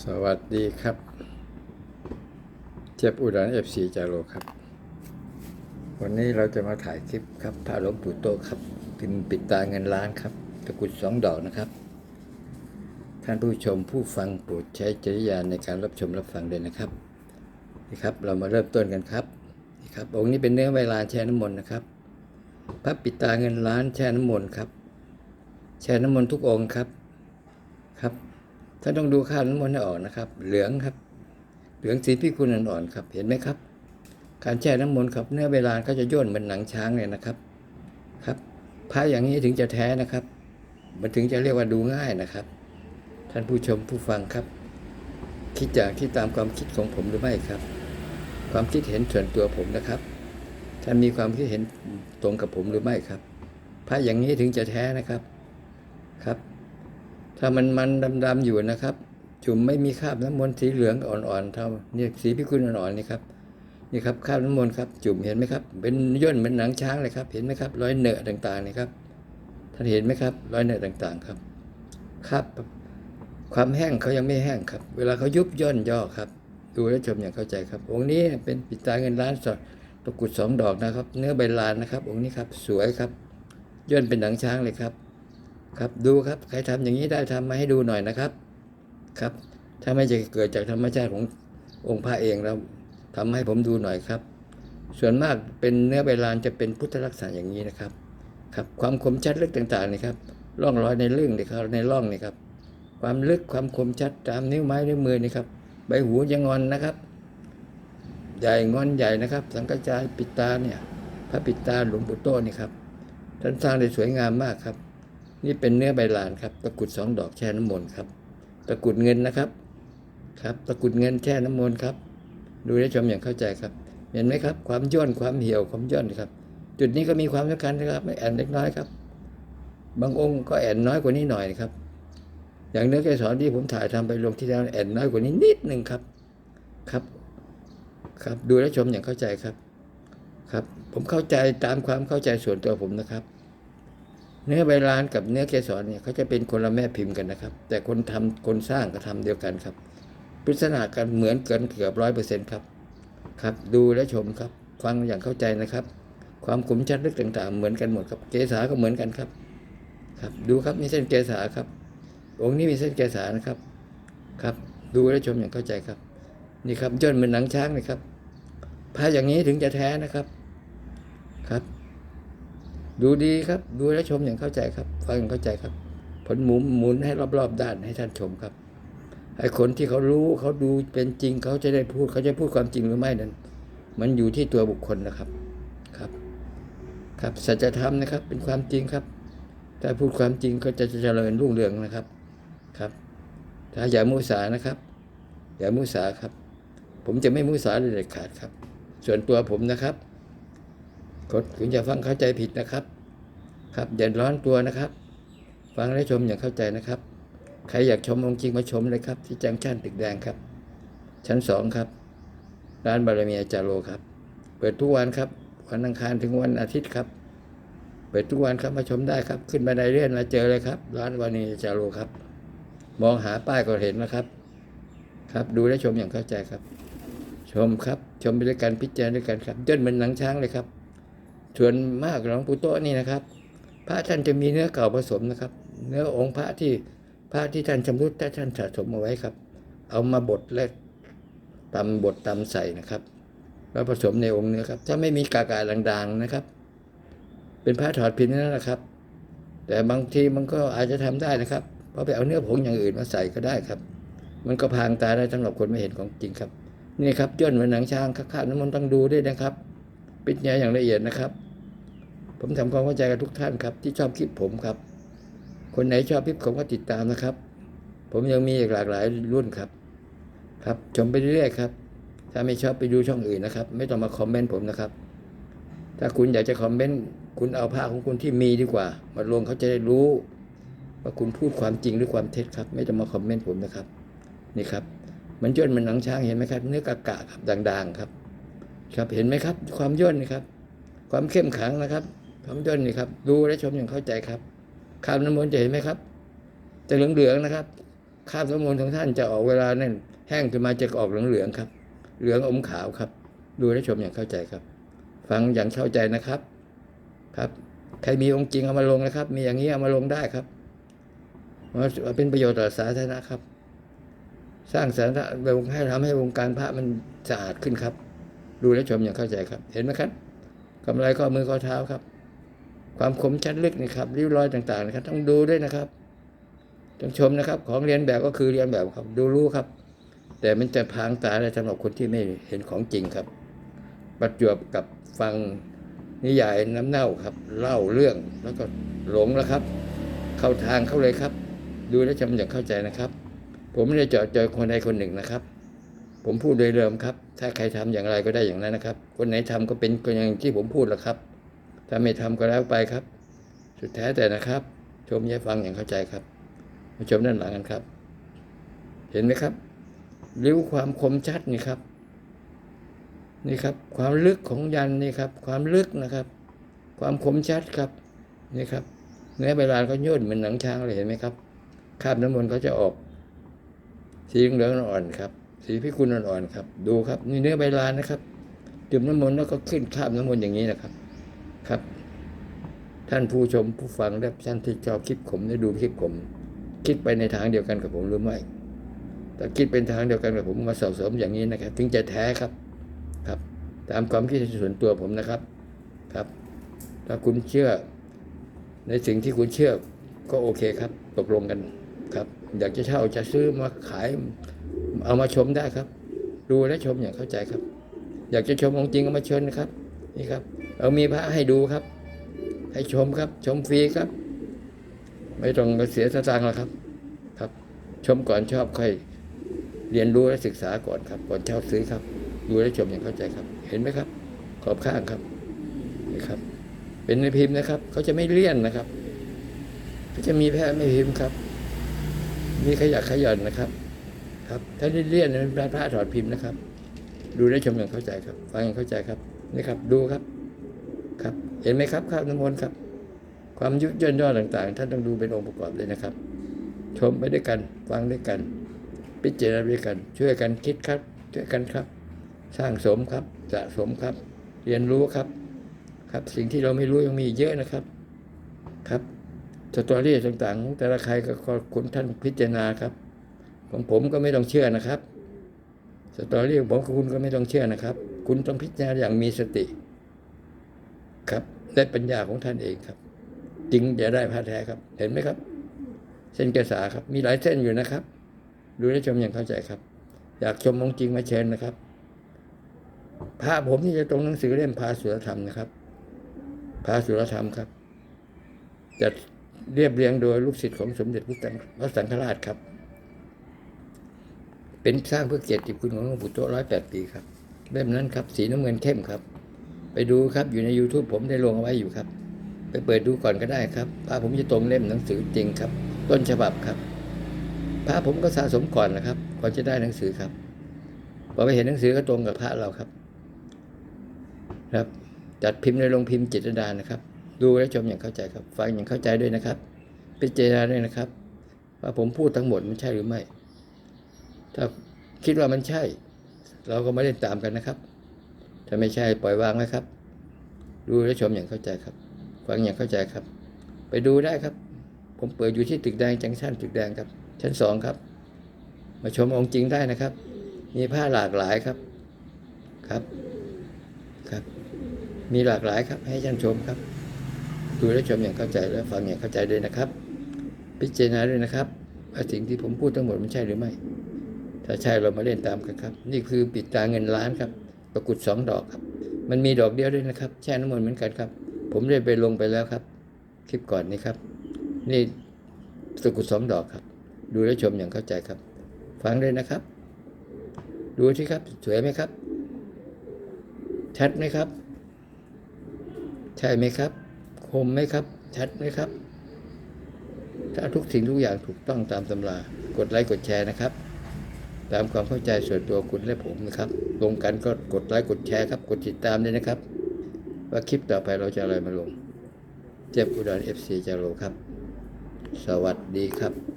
สวัสดีครับ เจ็บอุดรเอฟซีจาโรครับ วันนี้เราจะมาถ่ายคลิปครับพระหลวงปู่โตครับพิมพ์ปิดตาเงินล้านครับตะกุดสองดอกนะครับ ท่านผู้ชมผู้ฟังโปรดใช้จริยาในการรับชมรับฟังด้วยนะครับนี่ครับ เรามาเริ่มต้นกันครับนี่ครับองค์นี้เป็นเนื้อใบลานแช่น้ำมนต์นะครับพระปิดตาเงินล้านแช่น้ำมนต์ครับแช่น้ำมนต์ทุกองค์ครับครับ ท่านต้องดูข้าวน้ำมนต์ให้ออกนะครับ เหลืองครับ เหลืองสีพิกุลอ่อนๆครับ เห็นไหมครับ การแช่น้ำมนต์ครับ เนื้อเวลาก็จะย่นเหมือนหนังช้างเลยนะครับ ครับพระอย่างนี้ถึงจะแท้นะครับ มันถึงจะเรียกว่าดูง่ายนะครับ ท่านผู้ชมผู้ฟังครับ คิดอย่างที่ตามความคิดของผมหรือไม่ครับ ความคิดเห็นส่วนตัวผมนะครับ ท่านมีความคิดเห็นตรงกับผมหรือไม่ครับพระอย่างนี้ถึงจะแท้นะครับครับ ถ้ามันมันดำๆอยู่นะครับ จุ่มไม่มีคราบน้ำมนต์สีเหลืองอ่อนๆเท่าเนี่ยสีพิกุลอ่อนๆนี่ครับนี่ครับคราบน้ำมนต์ครับ จุ่มเห็นไหมครับ เป็นย่นเหมือนหนังช้างเลยครับ เห็นไหมครับ รอยเหนอะต่างๆนี่ครับท่านเห็นไหมครับ รอยเหนอะต่างๆครับครับความแห้งเขายังไม่แห้งครับ เวลาเขายุบย่นย่อครับ ดูและชมอย่างเข้าใจครับ องค์นี้เป็นปิตาเงินล้านสดตะกุดสองดอกนะครับ เนื้อใบลานนะครับ องค์นี้ครับ สวยครับ ย่นเป็นหนังช้างเลยครับ ครับดูครับใครทำอย่างนี้ได้ทำมาให้ดูหน่อยนะครับ ครับ ถ้าไม่จะเกิดจากธรรมชาติขององค์พระเองเราทำให้ผมดูหน่อยครับ ส่วนมากเป็นเนื้อใบลานจะเป็นพุทธลักษณะอย่างนี้นะครับ ครับ ความคมชัดลึกต่างๆนี่ครับร่องรอยในเรื่องนี่ครับในร่องนี่ครับ ความลึกความคมชัดตามนิ้วไม้นิ้วมือนี่ครับ ใบหูยังงอนนะครับ ใหญ่งอนใหญ่นะครับ สังกจายปิดตาเนี่ย พระปิดตาหลวงปู่โตนี่ครับท่านสร้างได้สวยงามมากครับ นี่เป็นเนื้อใบลานครับตะกุดสองดอกแช่น้ำมนต์ครับ ตะกุดเงินนะครับ ครับ ตะกุดเงินแช่น้ำมนต์ครับ ดูได้ชมอย่างเข้าใจครับ เห็นไหมครับ ความย่นความเหี่ยวความย่นครับ จุดนี้ก็มีความสำคัญนะครับ ไม่แอนเล็กน้อยครับ บางองค์ก็แอนน้อยกว่านี้หน่อยครับ อย่างเนื้อเกสรที่ผมถ่ายทำไปลงที่แล้วแอนน้อยกว่านี้นิดหนึ่งครับ ครับ ครับ ดูและชมอย่างเข้าใจครับ ครับ ผมเข้าใจตามความเข้าใจส่วนตัวผมนะครับ เนื้อใบลานกับเนื้อเกสรเนี่ยเขาจะเป็นคนละแม่พิมพ์กันนะครับ แต่คนทำคนสร้างก็ทำเดียวกันครับปริศนากันเหมือนเกันเกือบร้อยเปอร์เซ็นต์ครับครับ ดูและชมครับ ฟังอย่างเข้าใจนะครับ ความคมชัดลึกต่างๆ เหมือนกันหมดครับเกษาก็เหมือนกันครับ ครับ ดูครับมีเส้นเกษาครับ องค์นี้มีเส้นเกษานะครับ ครับ ดูและชมอย่างเข้าใจครับ นี่ครับย่นเหมือนหนังช้างนะครับผ้าอย่างนี้ถึงจะแท้นะครับครับ ดูดีครับ ดูและชมอย่างเข้าใจครับ ฟังอย่างเข้าใจครับ ผลหมุนหมุนให้รอบๆด้านให้ท่านชมครับไอ้คนที่เขารู้เขาดูเป็นจริงเขาจะได้พูดเขาจะพูดความจริงหรือไม่นั้น มันอยู่ที่ตัวบุคคลนะครับครับ ครับสัจธรรมนะครับ เป็นความจริงครับถ้าพูดความจริงก็จะเจริญรุ่งเรืองนะครับครับ ถ้าอย่ามุสานะครับ อย่ามุสาครับ ผมจะไม่มุสาเลยเด็ดขาดครับ ส่วนตัวผมนะครับ กคุณอย่าฟังเข้าใจผิดนะครับ ครับอย่าร้อนตัวนะครับ ฟังและชมอย่างเข้าใจนะครับ ใครอยากชมองค์จริงมาชมเลยครับ ที่แจังชั่นตึกแดงครับ ชั้นสองครับ ร้านบารมีอาจารโลครับ เปิดทุกวันครับ วันอังคารถึงวันอาทิตย์ครับ เปิดทุกวันครับมาชมได้ครับ ขึ้นบันไดเลื่อนมาเจอเลยครับ ร้านบารมีอาจารโลครับ มองหาป้ายก็เห็นนะครับ ครับดูและชมอย่างเข้าใจครับ ชมครับ ชมไปด้วยกันพิจารณาด้วยกันครับย่นเหมือนหนังช้างเลยครับ ส่วนมากหลวงปู่โตนี่นะครับ พระท่านจะมีเนื้อเก่าผสมนะครับ เนื้อองค์พระที่พระที่ท่านชำรุดแต่ท่านสะสมเอาไว้ครับ เอามาบดและตำบดตำใส่นะครับแล้วผสมในองค์เนื้อครับ ถ้าไม่มีกากาด่างๆนะครับ เป็นพระถอดพินนั่นแหละครับ แต่บางทีมันก็อาจจะทำได้นะครับเพราะไปเอาเนื้อผงอย่างอื่นมาใส่ก็ได้ครับ มันก็พางตาได้สำหรับคนไม่เห็นของจริงครับ นี่ครับย่นเหมือนหนังช้างข้างๆนั้นมันต้องดูด้วยนะครับ ปิดแยอย่างละเอียดนะครับ ผมทำความเข้าใจกับทุกท่านครับ ที่ชอบคลิปผมครับ คนไหนชอบคลิปผมก็ติดตามนะครับ ผมยังมีอีกหลากหลายรุ่นครับ ครับชมไปเรื่อยๆครับ ถ้าไม่ชอบไปดูช่องอื่นนะครับ ไม่ต้องมาคอมเมนต์ผมนะครับ ถ้าคุณอยากจะคอมเมนต์คุณเอาภาพของคุณที่มีดีกว่า มาลงเขาจะได้รู้ ว่าคุณพูดความจริงหรือความเท็จครับ ไม่ต้องมาคอมเมนต์ผมนะครับ นี่ครับ มันย่นมันหนังช้างเห็นไหมครับ เนื้อกะกะครับด่างๆครับ ครับเห็นไหมครับ ความย่นครับ ความเข้มขังนะครับ ความย่นนี่ครับ ดูและชมอย่างเข้าใจครับคำน้ำมนต์จะเห็นไหมครับ จะเหลืองๆนะครับคาบน้ำมนต์ของท่านจะออกเวลานั่นแห้งขึ้นมาจะออกเหลืองๆครับ เหลืองอมขาวครับ ดูและชมอย่างเข้าใจครับ ฟังอย่างเข้าใจนะครับ ครับ ใครมีองค์จริงเอามาลงนะครับ มีอย่างนี้เอามาลงได้ครับมันเป็นประโยชน์ต่อสาธารณะครับ สร้างสาธารณะวงให้ทำให้วงการพระมันสะอาดขึ้นครับ ดูและชมอย่างเข้าใจครับ เห็นไหมครับกำไรข้อมือข้อเท้าครับ ความคมชัดลึกนะครับริ้วรอยต่างๆนะครับ ต้องดูด้วยนะครับต้องชมนะครับ ของเรียนแบบก็คือเรียนแบบครับ ดูรู้ครับ แต่มันจะพรางตาได้สำหรับคนที่ไม่เห็นของจริงครับ ประจวบกับฟังนิยายน้ำเน่าครับ เล่าเรื่องแล้วก็หลงแล้วครับ เข้าทางเข้าเลยครับ ดูและชมอย่างเข้าใจนะครับ ผมไม่ได้เจาะจอยคนใดคนหนึ่งนะครับ ผมพูดโดยเดิมครับ ถ้าใครทำอย่างไรก็ได้อย่างนั้นนะครับ คนไหนทำก็เป็นก็อย่างที่ผมพูดแหละครับ ถ้าไม่ทำก็แล้วไปครับ สุดแท้แต่นะครับ ชมย่าฟังอย่างเข้าใจครับมาชมด้านหลังกันครับ เห็นไหมครับริ้วความคมชัดนี่ครับ นี่ครับ ความลึกของยันนี่ครับ ความลึกนะครับ ความคมชัดครับนี่ครับเนื้อใบลานเขาย่นเหมือนหนังช้างเลยเห็นไหมครับคาบน้ำมนต์เขาจะออกสีเหลืองอ่อนครับ สีพิกุลอ่อนๆครับ ดูครับนี่เนื้อใบลานนะครับดื่มน้ำมนต์แล้วก็ขึ้นคาบน้ำมนต์อย่างนี้นะครับ ครับ ท่านผู้ชมผู้ฟังและท่านที่ชอบคลิปผมได้ดูคลิปผม คิดไปในทางเดียวกันกับผมหรือไม่ถ้าคิดเป็นทางเดียวกันกับผมมาสอบสมอย่างนี้นะครับ ถึงจะแท้ครับครับ ตามความคิดส่วนตัวผมนะครับครับ ถ้าคุณเชื่อ ในสิ่งที่คุณเชื่อก็โอเคครับ ตกลงกันครับ อยากจะเช่าจะซื้อมาขายเอามาชมได้ครับ ดูและชมอย่างเข้าใจครับ อยากจะชมของจริงก็มาเชิญนะครับ นี่ครับ เรามีพระให้ดูครับ ให้ชมครับ ชมฟรีครับ ไม่ต้องเสียสตางค์หรอกครับ ครับ ชมก่อนชอบค่อยเรียนรู้และศึกษาก่อนครับ ก่อนเช่าซื้อครับดูและชมอย่างเข้าใจครับ เห็นไหมครับ ขอบข้างครับนี่ครับ เป็นในพิมพ์นะครับเขาจะไม่เลี่ยนนะครับเขาจะมีแพ้ไม่พิมพ์ครับ มีขยักขย่อนนะครับ ครับ ถ้าได้เลี่ยนเป็นพระถอดพิมพ์นะครับ ดูและชมอย่างเข้าใจครับ ฟังอย่างเข้าใจครับ นี่ครับดูครับครับ เห็นไหมครับข้าวน้ำมนต์ครับ ความยุย่นย่อต่าง ๆ ท่านต้องดูเป็นองค์ประกอบเลยนะครับ ชมไปด้วยกันฟังด้วยกัน พิจารณาด้วยกัน ช่วยกันคิดครับ ช่วยกันครับ สร้างสมครับสะสมครับ เรียนรู้ครับ ครับสิ่งที่เราไม่รู้ยังมีเยอะนะครับครับสตอรี่ต่างๆ แต่ละใครก็ขอคุณท่านพิจารณาครับของผมก็ไม่ต้องเชื่อนะครับ สตอรี่ของผมคุณก็ไม่ต้องเชื่อนะครับ คุณต้องพิจารณาอย่างมีสติ ครับได้ปัญญาของท่านเองครับจึงจะได้พระแท้ครับ เห็นไหมครับ เส้นกระสาครับ มีหลายเส้นอยู่นะครับ ดูและชมอย่างเข้าใจครับ อยากชมของจริงมาเชิญนะครับพระผมที่จะตรงหนังสือเล่มพาสุรธรรมนะครับพาสุรธรรมครับจะเรียบเรียงโดยลูกศิษย์ของสมเด็จพระสังฆราชครับ เป็นสร้างเพื่อเกียรติคุณของหลวงปู่โตร้อยแปดปีครับ เล่มนั้นครับ สีน้ำเงินเข้มครับ ไปดูครับอยู่ใน YouTube ผมได้ลงเอาไว้อยู่ครับ ไปเปิดดูก่อนก็ได้ครับพระผมจะตรงเล่มหนังสือจริงครับ ต้นฉบับครับพระผมก็สะสมก่อนนะครับก่อนจะได้หนังสือครับพอไปเห็นหนังสือก็ตรงกับพระเราครับ ครับ จัดพิมพ์ในโรงพิมพ์จิตดานะครับ ดูและชมอย่างเข้าใจครับ ฟังอย่างเข้าใจด้วยนะครับพิจารณาด้วยนะครับ ว่าผมพูดทั้งหมดมันใช่หรือไม่ ถ้าคิดว่ามันใช่ เราก็ไม่เล่นตามกันนะครับ ถ้าไม่ใช่ปล่อยวางไว้ครับ ดูและชมอย่างเข้าใจครับ ฟังอย่างเข้าใจครับ ไปดูได้ครับ ผมเปิดอยู่ที่ตึกแดงจังชั่นตึกแดงครับ ชั้นสองครับ มาชมองค์จริงได้นะครับ มีผ้าหลากหลายครับ ครับครับ มีหลากหลายครับ ให้ท่านชมครับ ดูและชมอย่างเข้าใจและฟังอย่างเข้าใจด้วยนะครับ พิจารณาด้วยนะครับว่าสิ่งที่ผมพูดทั้งหมดมันใช่หรือไม่ ถ้าใช่เรามาเล่นตามกันครับ นี่คือปิดตาเงินล้านครับตะกุดสองดอกครับ มันมีดอกเดียวด้วยนะครับ แช่น้ำมนต์เหมือนกันครับ ผมได้ไปลงไปแล้วครับ คลิปก่อนนี้ครับ นี่ตะกุดสองดอกครับ ดูและชมอย่างเข้าใจครับ ฟังเลยนะครับ ดูที่ครับ สวยไหมครับ ชัดไหมครับ ใช่ไหมครับ คมไหมครับ ชัดไหมครับถ้าทุกสิ่งทุกอย่างถูกต้องตามตำรา กดไลค์กดแชร์นะครับ ตามความเข้าใจส่วนตัวคุณและผมนะครับลงกันก็กดไลค์กดแชร์ครับ กดติดตามด้วยนะครับ ว่าคลิปต่อไปเราจะอะไรมาลง เจ็บอุดรเอฟซีจะโลครับ สวัสดีครับ